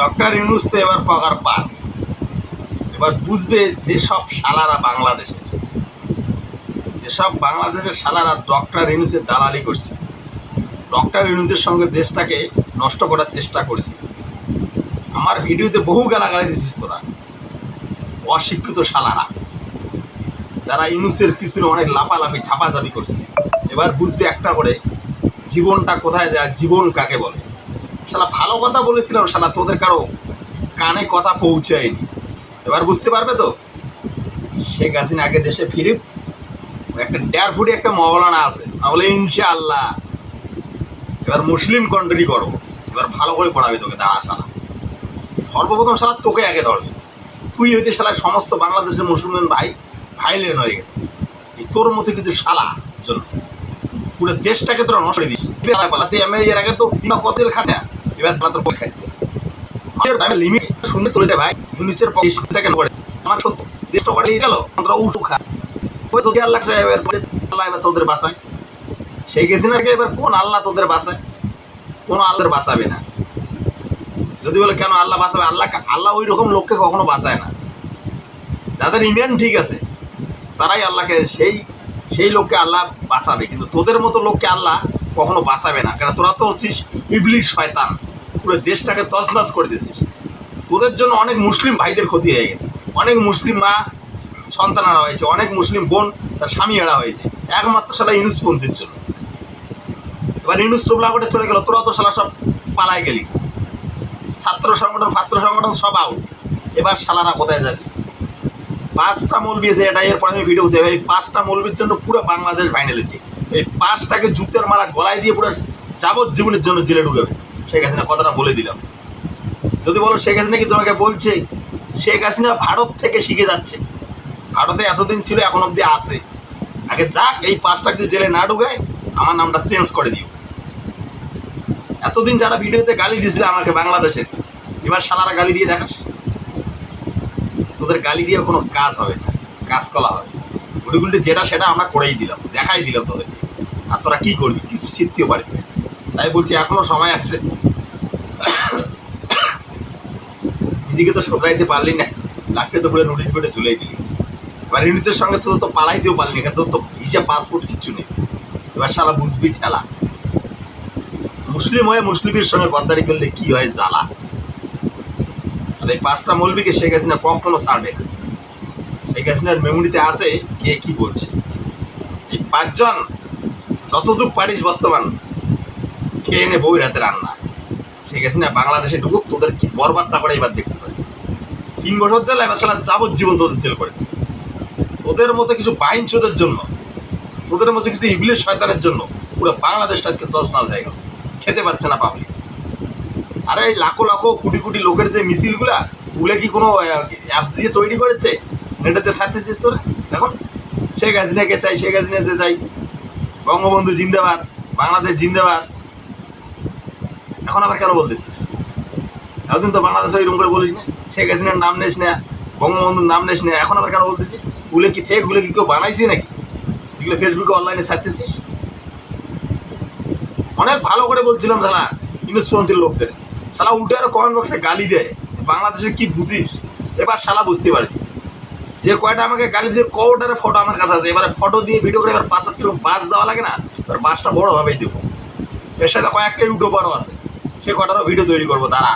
Doctor Yunus তো এবার পগার পার এবার বুঝবে যেসব শালারা বাংলাদেশের। যেসব বাংলাদেশের শালারা ডক্টর ইউনুসের দালালি করছে। ডক্টর ইউনুসের সঙ্গে দেশটাকে নষ্ট করার চেষ্টা করেছে। আমার ভিডিওতে বহু গালাগালি দিছিস তোরা। অশিক্ষিত শালারা। যারা ইউনুসের পিছনে অনেক লাফালাফি, ঝাপাঝাপি করছে। এবার বুঝবে একটা করে জীবনটা কোথায় যায়, জীবন কাকে বলে? শালা ভালো কথা বলেছিলাম শালা, তোদের কারও কানে কথা পৌঁছায়নি। এবার বুঝতে পারবে তো? শেখ হাসিনা আগে দেশে ফিরে একটা ডেয়ার ফুটে একটা মহলানা আছে বলে ইনশাআল্লাহ। এবার মুসলিম কন্ট্রি করো, এবার ভালো করে পড়াবে তোকে, দাঁড়া শালা। সর্বপ্রথম শালা তোকে আগে ধরবে। তুই হইতে শালা সমস্ত বাংলাদেশের মুসলমান ভাই, ভাইলেন হয়ে গেছে। এই তোর মতো কিছু শালা জন্য। পুরো দেশটাকে তোরা নষ্ট করে দিস। আমি এর আগে তো কতের খাটা এবার তোর লিমিট চলে যায়, ভাই। ইউনিসের সেকেন্ড করে? আমার সত্য। দেশটা গেল তোরা উঠু খা। ওই আল্লাহ এবার তোদের বাঁচায়। সেই আগে এবার কোন আল্লাহ তোদের বাঁচায়? কোনো আল্লাহর বাঁচাবে না। যদি বলে কেন আল্লাহ বাঁচাবে, আল্লাহ আল্লাহ ওই রকম লোককে কখনো বাঁচায় না। যাদের ইমান ঠিক আছে, তারাই আল্লাহকে সেই সেই লোককে আল্লাহ বাঁচাবে। কিন্তু তোদের মতো লোককে আল্লাহ কখনো বাঁচাবে না। কেন তোরা তো হচ্ছিস ইবলিশ হয় শয়তান। পুরো দেশটাকে তছনছ করে দিয়েছিস। তোদের জন্য অনেক মুসলিম ভাইদের ক্ষতি হয়ে গেছে। অনেক মুসলিম মা সন্তান হারা হয়েছে, অনেক মুসলিম বোন তার স্বামী হারা হয়েছে। একমাত্র সালা ইউনুসপন্থীর জন্য। এবার ইনুস টোবলা করে চলে গেল তোরা তো সালা সব পালায় গেলি। ছাত্র সংগঠন ছাত্র সংগঠন সব আউট এবার শালারা কোথায় যাবে? পাঁচটা মৌলবি আছে এটা এরপর আমি ভিডিও দেবো এই পাঁচটা মৌলবির জন্য পুরো বাংলাদেশ ফাইনালেছে এই পাঁচটাকে জুতের মালা গলায় দিয়ে পুরো যাবজ্জীবনের জন্য জেলে ঢুকাবে। শেখ হাসিনা কথাটা বলে দিলাম। যদি বলো শেখ হাসিনা কি তোমাকে বলছে? শেখ হাসিনা ভারত থেকে শিখে যাচ্ছে। ভারতে এতদিন ছিল, এখন অবধি আছে। আগে যাক, এই পাঁচটা যদি জেলে না ঢুকায়, আমার নামটা চেঞ্জ করে দিও। এতদিন যারা ভিডিওতে গালি দিয়েছিল আমাকে বাংলাদেশের, এবার শালারা গালি দিয়ে দেখাস। তোদের গালি দিয়ে কোনো কাজ হবে না কাজ করা হবে গুলিগুলি যেটা সেটা আমরা করেই দিলাম, দেখাই দিলাম তোদেরকে। আর তোরা কী করবি? কিছু চিনতেও পারবি তাই বলছি এখনও সময় আছে। দিদিকে তো শোধরাইতে পারলি না। লাখকে তো বলে নোটিশ করে চলেই দিলি এবার সঙ্গে তো তো পালাইতেও পারলি না তোর তো ভিসা পাসপোর্ট কিচ্ছু নেই। এবার শালা বুঝবি ঠেলা। মুসলিম হয়ে মুসলিমের সঙ্গে গদ্দারি করলে কি হয় জ্বালা? আর এই পাঁচটা মৌলবীকে শেখ হাসিনা কখনো ছাড়বে না। শেখ হাসিনার মেমোরিতে আছে কে কি বলছে। এই পাঁচজন যতটুকু পারিস বর্তমান, খেয়ে নে বউয়ের হাতে রান্না। শেখ হাসিনা বাংলাদেশে ঢুকুক, তোদের কি বরবাদটা করে এবার দেখতে পারে তিন বছর জেল এবার সালা যাবজ্জীবন তোদের জেল করে। তোদের মতো কিছু বাইন চোরের জন্য, তোদের মতো কিছু ইবলিশ শয়তানের জন্য পুরো বাংলাদেশটা আজকে দশ নাল জায়গা খেতে পাচ্ছে না পাবলিক আরে এই লাখো লাখো কোটি কোটি লোকের যে মিছিলগুলা, ওগুলো কি কোনো অ্যাপস দিয়ে তৈরি করেছে? এটাতে সাথেছিস তোরা? এখন শেখ হাসিনাকে চাই, শেখ হাসিনাতে চাই। বঙ্গবন্ধু জিন্দাবাদ, বাংলাদেশ জিন্দাবাদ। এখন আবার কেন বলতেছিস? এতদিন তো বাংলাদেশ ওইরকম করে বলিস না। শেখ হাসিনার নাম নেস না, বঙ্গবন্ধুর নাম নেস না, এখন আবার কেন বলতেছিস ওগুলো কি ফেক ওগুলো কি কেউ বানাইছি নাকি? এগুলো ফেসবুকে অনলাইনে ছাড়তেছিস? অনেক ভালো করে বলছিলাম সালা ইউনিসপন্থীর লোকদের। শালা উল্টে আরও কমেন্ট বক্সে গালি দেয় বাংলাদেশে কি বুঝিস? এবার শালা বুঝতে পারবি। যে কয়টা আমাকে গালি দিয়ে কটারে ফটো আমার কাছে আছে? এবারে ফটো দিয়ে ভিডিও করে এবার পাঁচ হাত কিলো বাস দেওয়া লাগে না? এবার বাসটা বড়োভাবেই দেবো। এর সাথে কয়েকটা ইউটিউবারও আছে। সে কটারও ভিডিও তৈরি করব? তারা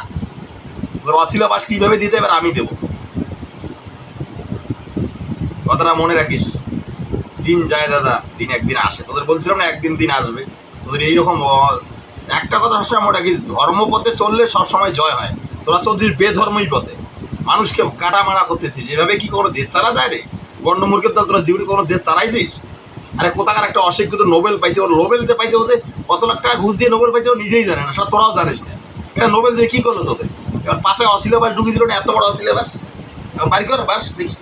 ওদের অশিলা বাস কীভাবে দিতে এবার আমি দেবো। কথাটা মনে রাখিস। দিন যায় দাদা, দিন একদিন আসে। তোদের বলছিলাম না, একদিন দিন আসবে। তোদের এইরকম একটা কথা সবসময় মনে রাখিস, ধর্মপথে চললে সবসময় জয় হয়। তোরা চলছিস বেধর্মই পথে। মানুষকে কাটা মারা করতেছিস। এভাবে কি কোনো দেশ চালা যায় রে? গণ্ডমূর্খের দল তোরা জীবনে কোনো দেশ চালাইছিস? আরে কোথাকার একটা অশিক্ষিত নোবেল পাইছে ওর নোবেল যে পাইছে ওদের কত লাখ টাকা ঘুষ দিয়ে নোবেল পাইছে ও নিজেই জানে না, সেটা তোরাও জানিস না। এটা নোবেল দিয়ে কী করল তোদের? এবার পাশে অশিলেবাস ঢুকিয়ে দিল না, এত বড় অশিলেবাস এবার বাড়ি কর বাস, দেখি,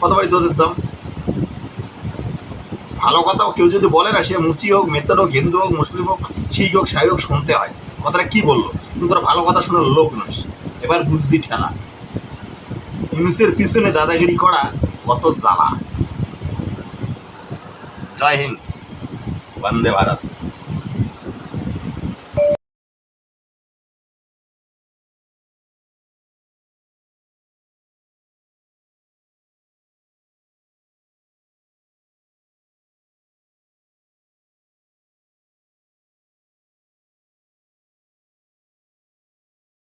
কত বাড়ি তোদের দাম। ভালো কথা, কেউ যদি বলে না, সে মুচি হোক মেতর হোক, হিন্দু হোক, মুসলিম হোক, শিখ হোক, সাই হোক, শুনতে হয়। কথাটা কি বলল? কিন্তু তোরা ভালো কথা শোনার লোক নস। এবার বুঝবি ঠেলা। ইউনুসের পিছনে দাদাগিরি করা কত জ্বালা। জয় হিন্দ। বন্দে ভারত।